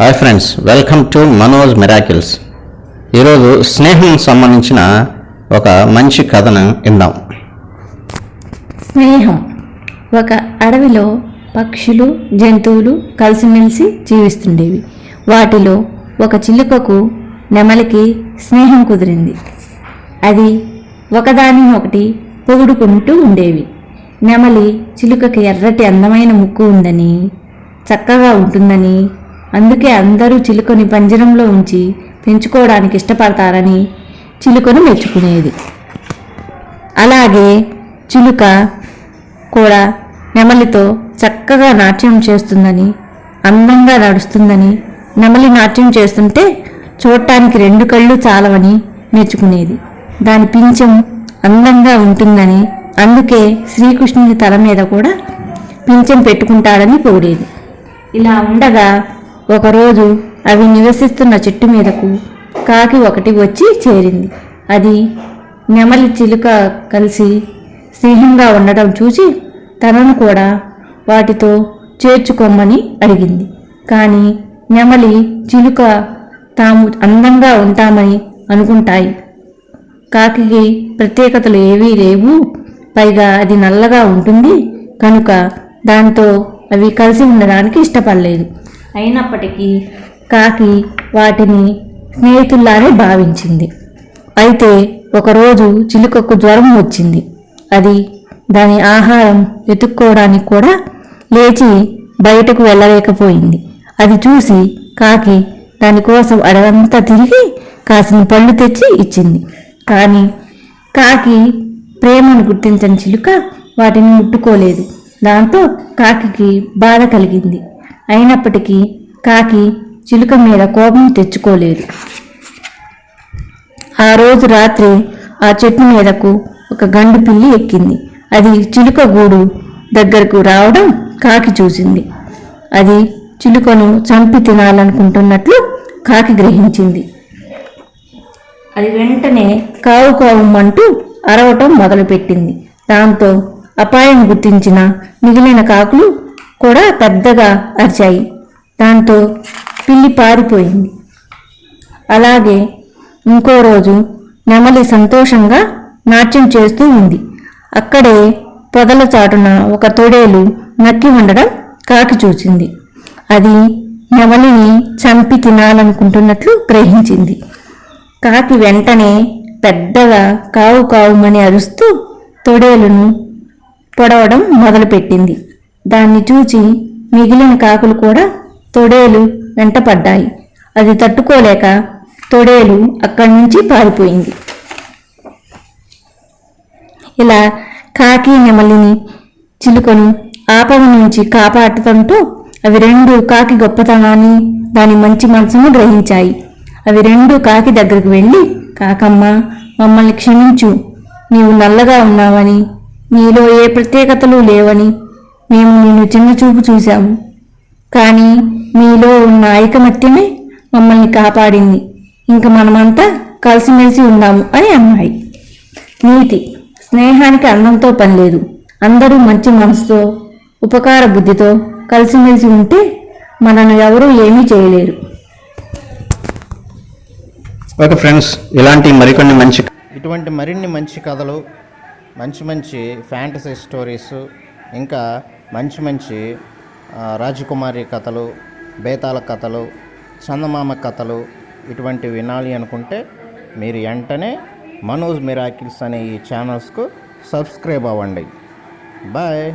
Hi friends welcome to Manoj miracles ఈరోజు స్నేహం సంబంధించిన ఒక మంచి కథను విందాం. స్నేహం. ఒక అడవిలో పక్షులు జంతువులు కలిసిమెలిసి జీవిస్తుండేవి. వాటిలో ఒక చిలుకకు నెమలికి స్నేహం కుదిరింది. అది ఒకదాని ఒకటి పొగుడుకుంటూ ఉండేవి. నెమలి చిలుకకి ఎర్రటి అందమైన ముక్కు ఉందని చక్కగా ఉంటుందని అందుకే అందరూ చిలుకని పంజరంలో ఉంచి పెంచుకోవడానికి ఇష్టపడతారని చిలుకను మెచ్చుకునేది. అలాగే చిలుక కూడా నెమలితో చక్కగా నాట్యం చేస్తుందని అందంగా నడుస్తుందని నెమలి నాట్యం చేస్తుంటే చూడటానికి రెండు కళ్ళు చాలవని మెచ్చుకునేది. దాని పింఛం అందంగా ఉంటుందని అందుకే శ్రీకృష్ణుని తల మీద కూడా పింఛం పెట్టుకుంటాడని పొగిడేది ఇలా ఉండగా ఒకరోజు అవి నివసిస్తున్న చెట్టు మీదకు కాకి ఒకటి వచ్చి చేరింది. అది నెమలి చిలుక కలిసి స్నేహంగా ఉండటం చూసి తనను కూడా వాటితో చేర్చుకోమని అడిగింది. కానీ నెమలి చిలుక తాము అందంగా ఉంటామని అనుకుంటాయి. కాకి ప్రత్యేకతలు ఏవీ లేవు. పైగా అది నల్లగా ఉంటుంది. కనుక దాంతో అవి కలిసి ఉండడానికి ఇష్టపడలేదు. అయినప్పటికీ కాకి వాటిని స్నేహితుల్లానే భావించింది. అయితే ఒకరోజు చిలుకకు జ్వరం వచ్చింది. అది దాని ఆహారం వెతుక్కోవడానికి కూడా లేచి బయటకు వెళ్ళలేకపోయింది. అది చూసి కాకి దానికోసం అడవంతా తిరిగి కాసిన పళ్ళు తెచ్చి ఇచ్చింది. కానీ కాకి ప్రేమను గుర్తించని చిలుక వాటిని ముట్టుకోలేదు. దాంతో కాకి బాధ కలిగింది. అయినప్పటికీ కాకి చిలుక మీద కోపం తెచ్చుకోలేదు. ఆ రోజు రాత్రి ఆ చెట్టు మీదకు ఒక గండు పిల్లి ఎక్కింది. అది చిలుక గూడు దగ్గరకు రావడం కాకి చూసింది. అది చిలుకను చంపి తినాలనుకుంటున్నట్లు కాకి గ్రహించింది. అది వెంటనే కావు కావుమంటూ అరవటం మొదలుపెట్టింది. దాంతో అపాయం గుర్తించిన మిగిలిన కాకులు కూడా పెద్దగా అరిచాయి. దాంతో పిల్లి పారిపోయింది. అలాగే ఇంకో రోజు నెమలి సంతోషంగా నాట్యం చేస్తూ ఉంది. అక్కడే పొదల చాటున ఒక తొడేలు నక్కి ఉండడం కాకి చూసింది అది నెమలిని చంపి తినాలనుకుంటున్నట్లు గ్రహించింది. కాకి వెంటనే పెద్దగా కావు కావుమని అరుస్తూ తొడేలును పొడవడం మొదలుపెట్టింది. దాన్ని చూచి మిగిలిన కాకులు కూడా తొడేలు వెంటపడ్డాయి. అది తట్టుకోలేక తొడేలు అక్కడి నుంచి పారిపోయింది. ఇలా కాకి నెమలిని చిలుకను ఆపద నుంచి కాపాడటంతో అవి రెండు కాకి గొప్పతనాన్ని దాని మంచి మనసును గ్రహించాయి. అవి రెండు కాకి దగ్గరకు వెళ్ళి కాకమ్మ మమ్మల్ని క్షమించు. నీవు నల్లగా ఉన్నావని నీలో ఏ ప్రత్యేకతలు లేవని మేము నిన్ను చిన్న చూపు చూశాము. కానీ మీలో ఉన్న ఐకమత్యమే మమ్మల్ని కాపాడింది. ఇంక మనమంతా కలిసిమెలిసి ఉందాము అని అన్నాయి నీతి స్నేహానికి అందంతో పని లేదు. అందరూ మంచి మనసుతో ఉపకార బుద్ధితో కలిసిమెలిసి ఉంటే మనను ఎవరూ ఏమీ చేయలేరు. ఓకే ఫ్రెండ్స్ ఇలాంటి మరికొన్ని మంచి ఇటువంటి మరిన్ని మంచి కథలు మంచి మంచి ఫ్యాంటసీ స్టోరీస్ ఇంకా మంచి మంచి రాజకుమారి కథలు బేతాల కథలు చందమామ కథలు ఇటువంటివి వినాలి అనుకుంటే మీరు వెంటనే మనోజ్ మిరాకిల్స్ అనే ఈ ఛానల్స్కు సబ్స్క్రైబ్ అవ్వండి. బాయ్.